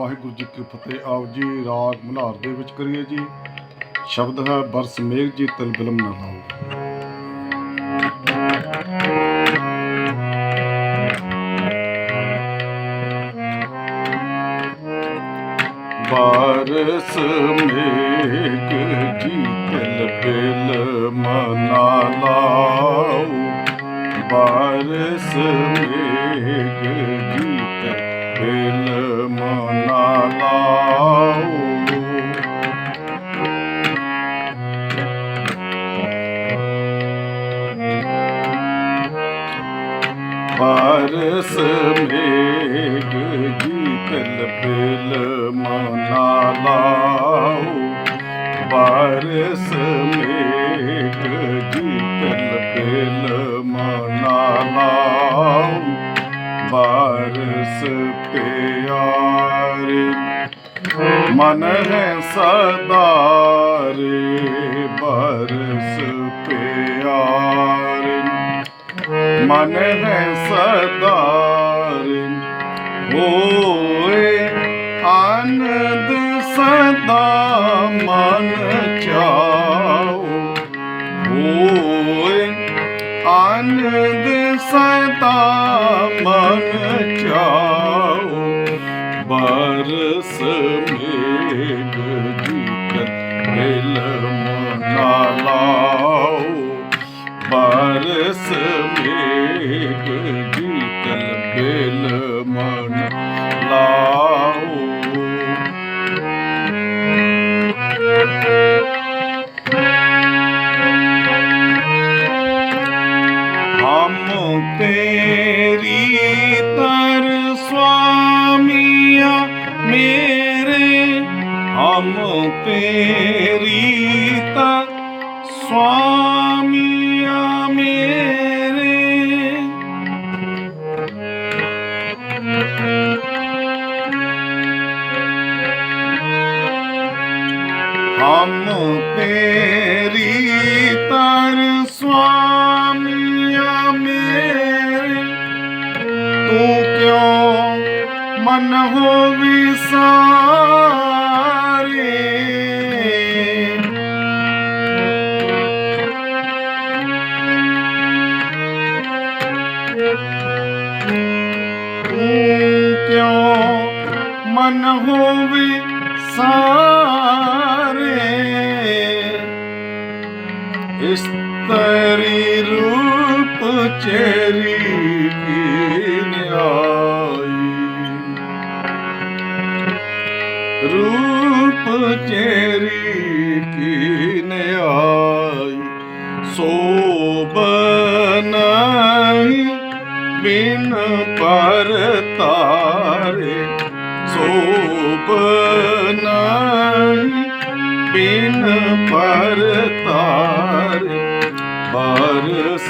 ਵਾਹਿਗੁਰੂ ਜੀ ਕੀ ਫਤਿਹ। ਆਪ ਜੀ, ਰਾਗ ਮਲਹਾਰ ਦੇ ਵਿੱਚ ਕਰੀਏ ਜੀ। ਸ਼ਬਦ ਹੈ, ਬਰਸ ਮੇਘ ਜੀ, ਤਿਲ ਬਿਲਮ ਨਾ ਲਾਓ। ਬਾਰਸ ਮੇਘ ਜੀ ਬਿਲ ਮਨਾ ਲਾਓ। ਬਾਰਸ ਮੇਘ ਬਾਰਸ ਮੇਘ ਜੀ ਤਿਲ ਬਿਲ ਮਨਾ ਲਾਓ ਬਾਰਸ ਮੇਘ ਜੀ ਤਿਲ ਮਨਾ ਲਾਓ ਬਾਰਸ ਪਿਆਰੇ ਮਨ ਹੈ ਸਦਾ ਰੇ ਬਰਸ ਪਿਆਰੇ ਮਨ ਹੈ ਸਦਾ ਰੇ ਹੋਏ ਆਨੰਦ ਸਦਾ ਮਨ ਚਾਓ ਹੋਏ ਆਨੰਦ ਸਦਾ ਮਨ ਚਾਓ ਬਰਸ ਮੇਘ ਜੀਤਨ ਬਿਲ ਮਨਾ ਮਨ ਲਾਓ ਹਮ ਤੇਰੀ ਤਰ ਸੁਆਮੀਆ ਮੇਰੇ ਹਮ ਤੇਰੀ ਤਰ ਸੁਆਮੀਆ ਮੇਰੇ ਤੇਰੀ ਤਰ ਸੁਆਮੀਆ ਮੇਰੇ। ਤੂੰ ਕਿਉਂ ਮਨ ਹੋ ਵਿਸਾਰੇ? ਤੂੰ ਕਿਉਂ ਮਨ ਹੋਵੇ ਸਾਰੇ ਚੇਰੀ ਕੀ ਨਿਆਈ ਰੂਪ ਚੇਰੀ ਕੀ ਨਿਆਈ ਸੋਬ ਨਹੀਂ ਬਿਨ ਪਰ ਤਾਰੇ। ਬਿਨ ਪਰ ਬਰਸ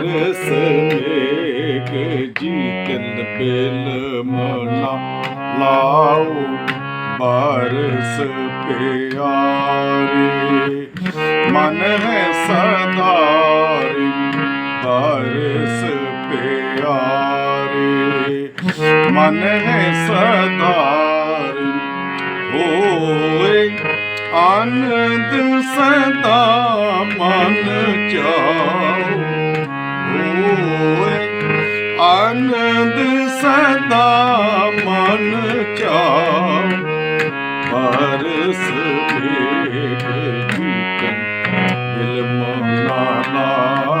ਬਰਸ ਮੇਘ ਜੀਤਲ ਮਲਾ ਮੋਨਾ ਲਾਓ ਬਰਸ ਪਿਆਰੇ ਮਨ ਹੈ ਸਦਾ ਰੇ ਪਿਆਰੇ ਮਨ ਹੈ ਸਦਾ ਰੇ ਹੋਏ ਆਨੰਦ ਸਦਾ ਮਨ ਚਾਓ। ਆਨੰਦ ਸਦਾ ਮਨ ਚਾਓ ਬਰਸ ਮੇਘ ਜੀਤਨ ਦਿਲ ਮਨਾ ਲਾਓ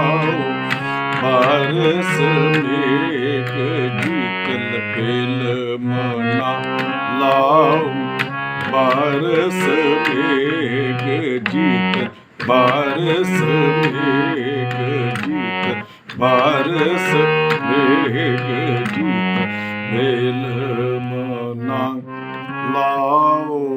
ਬਰਸ ਮੇਘ ਜੀਤਨ ਦਿਲ ਮਨਾ ਲਾਓ ਬਰਸ ਮੇਘ ਜੀਤਨ ਬਰਸ ਮੇਘ ਜੀਤਨ ਬਰਸ Bel mana lao